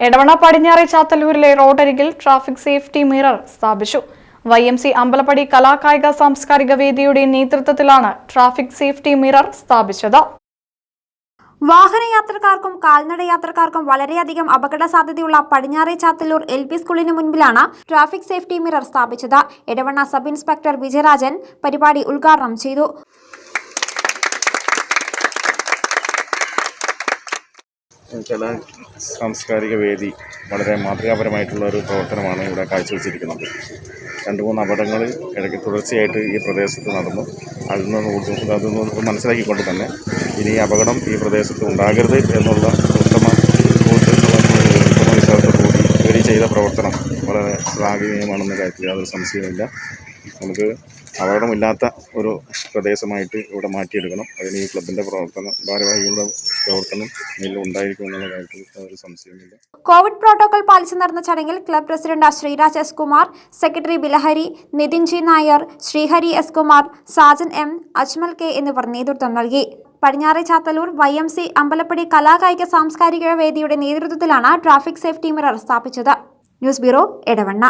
എടവണ പടിഞ്ഞാറെ ചാത്തല്ലൂരിലെ റോഡരികിൽ ട്രാഫിക് സേഫ്റ്റി മിറർ സ്ഥാപിച്ചു. വൈ എം സി അമ്പലപ്പടി കലാകായിക സാംസ്കാരിക വേദിയുടെ നേതൃത്വത്തിലാണ് ട്രാഫിക് സേഫ്റ്റി മിറർ സ്ഥാപിച്ചത്. വാഹനയാത്രക്കാർക്കും കാൽനട യാത്രക്കാർക്കും വളരെയധികം അപകട സാധ്യതയുള്ള പടിഞ്ഞാറെ ചാത്തല്ലൂർ എൽ പി സ്കൂളിന് മുൻപിലാണ് ട്രാഫിക് സേഫ്റ്റി മിറർ സ്ഥാപിച്ചത്. എടവണ്ണ സബ് ഇൻസ്പെക്ടർ വിജയരാജൻ പരിപാടി ഉദ്ഘാടനം ചെയ്തു. കലാ സാംസ്കാരിക വേദി വളരെ മാതൃകാപരമായിട്ടുള്ള ഒരു പ്രവർത്തനമാണ് ഇവിടെ കാഴ്ചവെച്ചിരിക്കുന്നത്. രണ്ട് മൂന്ന് അപകടങ്ങൾ ഇടയ്ക്ക് തുടർച്ചയായിട്ട് ഈ പ്രദേശത്ത് നടന്നു. അതിൽ നിന്ന് അതിൽ നിന്ന് മനസ്സിലാക്കിക്കൊണ്ട് തന്നെ ഇനി അപകടം ഈ പ്രദേശത്ത് ഉണ്ടാകരുത് എന്നുള്ള ഉത്തമ ഉത്തമ വിശ്വാസത്തോടുകൂടി ഇവർ ചെയ്ത പ്രവർത്തനം വളരെ ശ്ലാഘനീയമാണെന്ന കാര്യത്തിൽ യാതൊരു സംശയവുമില്ല. നമുക്ക് അപകടമില്ലാത്ത ഒരു പ്രദേശമായിട്ട് ഇവിടെ മാറ്റിയെടുക്കണം. അതിന് ഈ ക്ലബിന്റെ പ്രവർത്തനം ഭാരവാഹികളുടെ പ്രവർത്തനം ഉണ്ടായിരിക്കും എന്നുള്ള കാര്യത്തിൽ ഒരു സംശയമില്ല കോവിഡ് പ്രോട്ടോകോൾ പാലിച്ച് നടന്ന ചടങ്ങിൽ club president Sreeraj S Kumar secretary Bilahari Nithin G Nair Sreehari S Kumar Sajan M Ajmal K എന്നിവർ നേതൃത്വം നൽകി. പടിഞ്ഞാറെ Chathalloor Y M C Ambalappadi കലാകായിക സാംസ്കാരിക വേദിയുടെ നേതൃത്വത്തിലാണ് ട്രാഫിക് സേഫ്റ്റി മിറർ സ്ഥാപിച്ചത്. News bureau Edavanna.